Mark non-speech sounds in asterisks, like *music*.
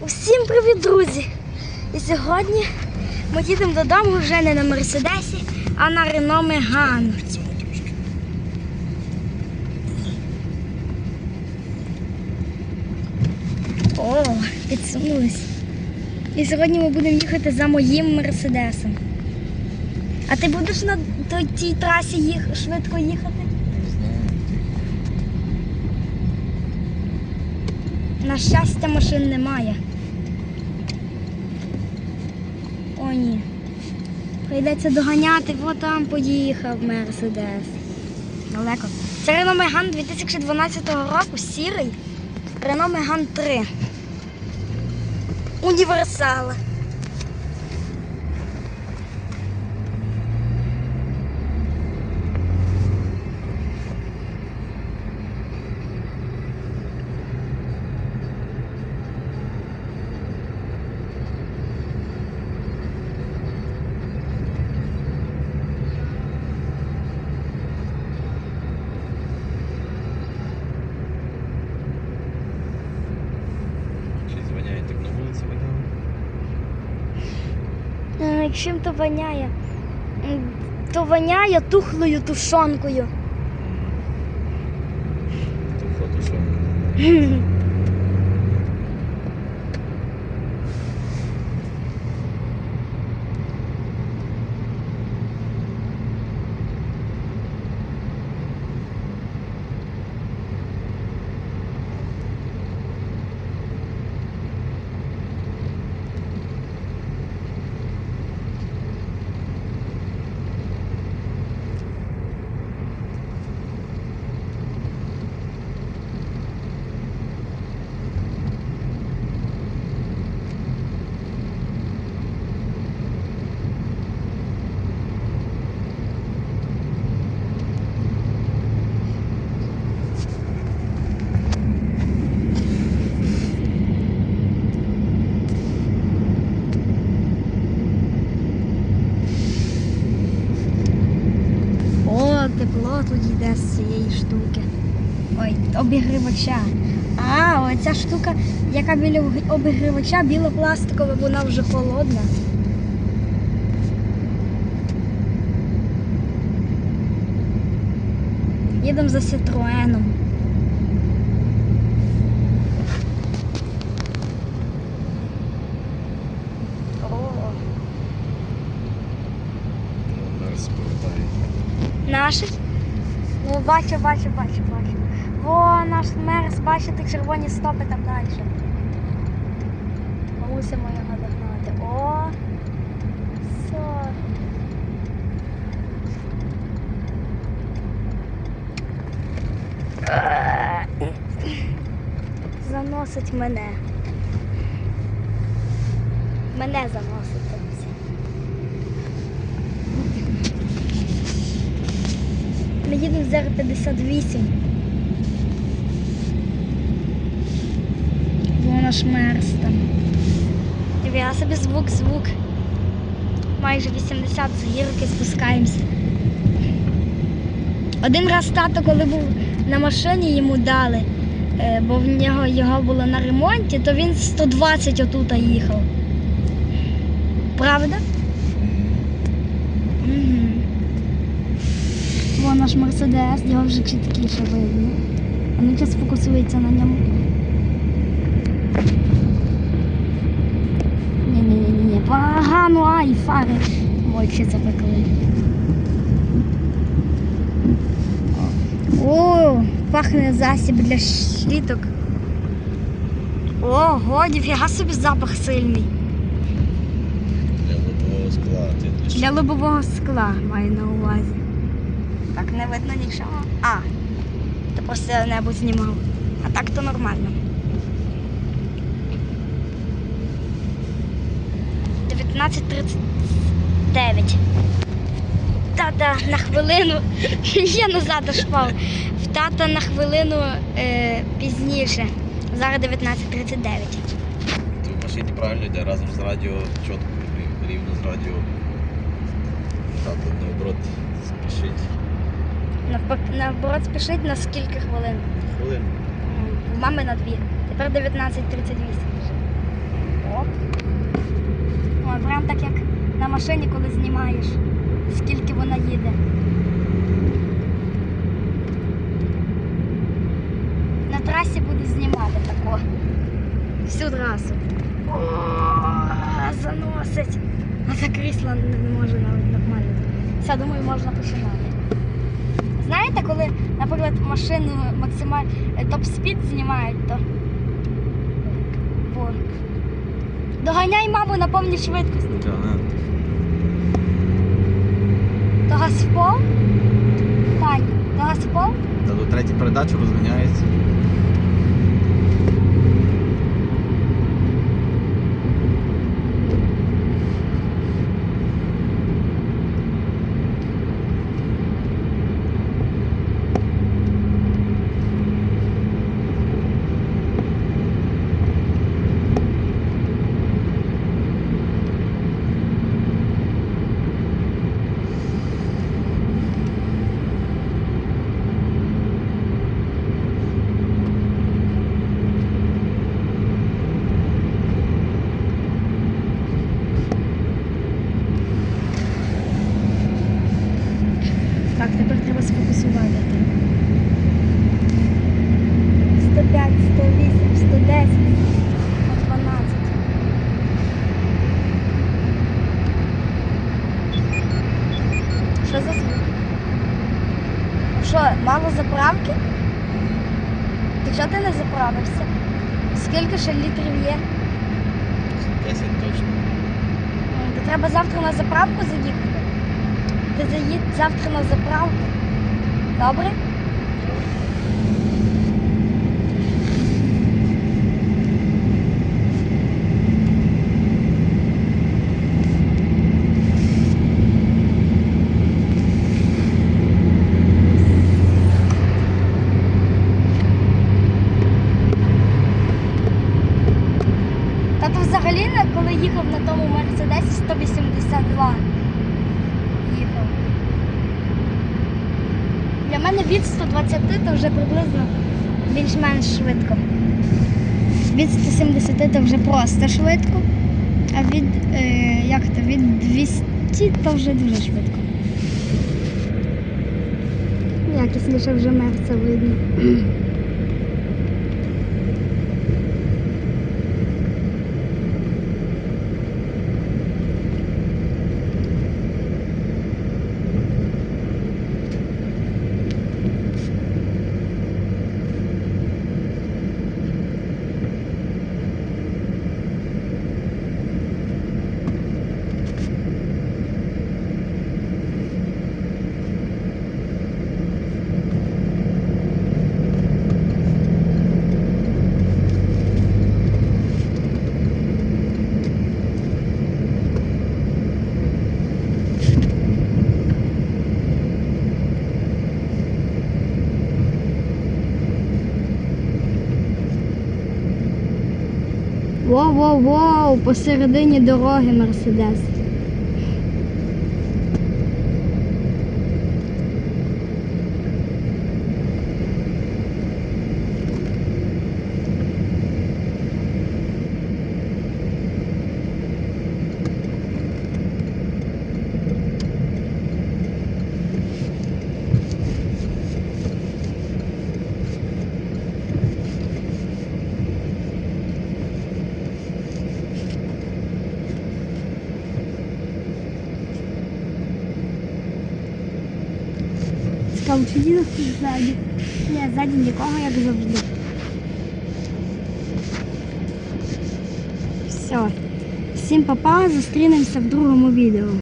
Усім привіт, друзі! І сьогодні ми їдемо додому вже не на Мерседесі, а на Рено Меган. О, підсунулись. І сьогодні ми будемо їхати за моїм Мерседесом. А ти будеш на тій трасі їх, швидко їхати? На щастя, машин немає. О, ні. Прийдеться доганяти, бо там поїхав Мерседес. Далеко. Це Рено Меган 2012 року, сірий. Рено Меган 3. Універсала. Чим то воняє? То воняє тухлою тушонкою. Тухла фото *laughs* О, тепло тут йде з цієї штуки. Ой, обігрівача. А, оця штука, яка біля обігрівача, біла пластикова, вона вже холодна. Їдемо за Сітроеном. Бачу, бачу, бачу, бачу. О, наш мерз, бачите, червоні стопи там далі. Мусимо його догнати. О! Все. Заносить мене. Мене заносить. друзі. Ми їдемо з Р-58. Вона ж мерз там. Я собі звук, звук. Майже 80 з гірки спускаємося. Один раз тато, коли був на машині, йому дали, е, бо в нього його було на ремонті, то він 120 отута їхав. Правда? Наш Мерседес, його вже чіткіше видно. А ну час фокусується на ньому. Ні-ні-ні, погано, ай, фари. Очі запекли. О, пахне засіб для щіток. Ого, ніфіга собі запах сильний. Для лобового скла. Для Для лобового скла маю на увазі. Так не видно нічого. А, то просто небо знімав. А так то нормально. 19.39. Тата на хвилину. *laughs* Я назад аж. В тата на хвилину е, пізніше. Зараз 19.39. Ти в машині правильно йде разом з радіо, чітко рівно з радіо. Так, от наоборот, спішить. Наоборот, спішить на скільки хвилин? Хвилин. У мами на дві. Тепер 19.38. Оп. О, Прям так як на машині, коли знімаєш, скільки вона їде. На трасі буде знімати тако. Всю трасу. О, заносить. А за крісло не може навіть нормально. Все, думаю, можна починати. Знаєте, коли, наприклад, машину максимально топ-спід знімають, то. О. Доганяй маму на повній швидкості. То газ в пол? Тань, то газ в пол? Та до третій передачі розганяється. Так, тепер треба сфокусувати. 105, 108, 110, 112. Що за звук? Що, мало заправки? Чого ти не заправився? Скільки ще літрів є? 10 точно. То треба завтра на заправку заїхати. Ти заїдь завтра на заправку. Добре? Тато взагалі, не- коли їхав на тому Мерседесі 182 їхав. Для мене від 120 то вже приблизно більш-менш швидко. Від 170 то вже просто швидко, а від, е, як то, від 200 то вже дуже швидко. Якісніше вже мерце видно. Воу-воу-воу, посередині дороги Мерседес. Чи їде ззаді? Ні, ззаді нікого, як завжди. Все. Всім папа, зустрінемося в другому відео.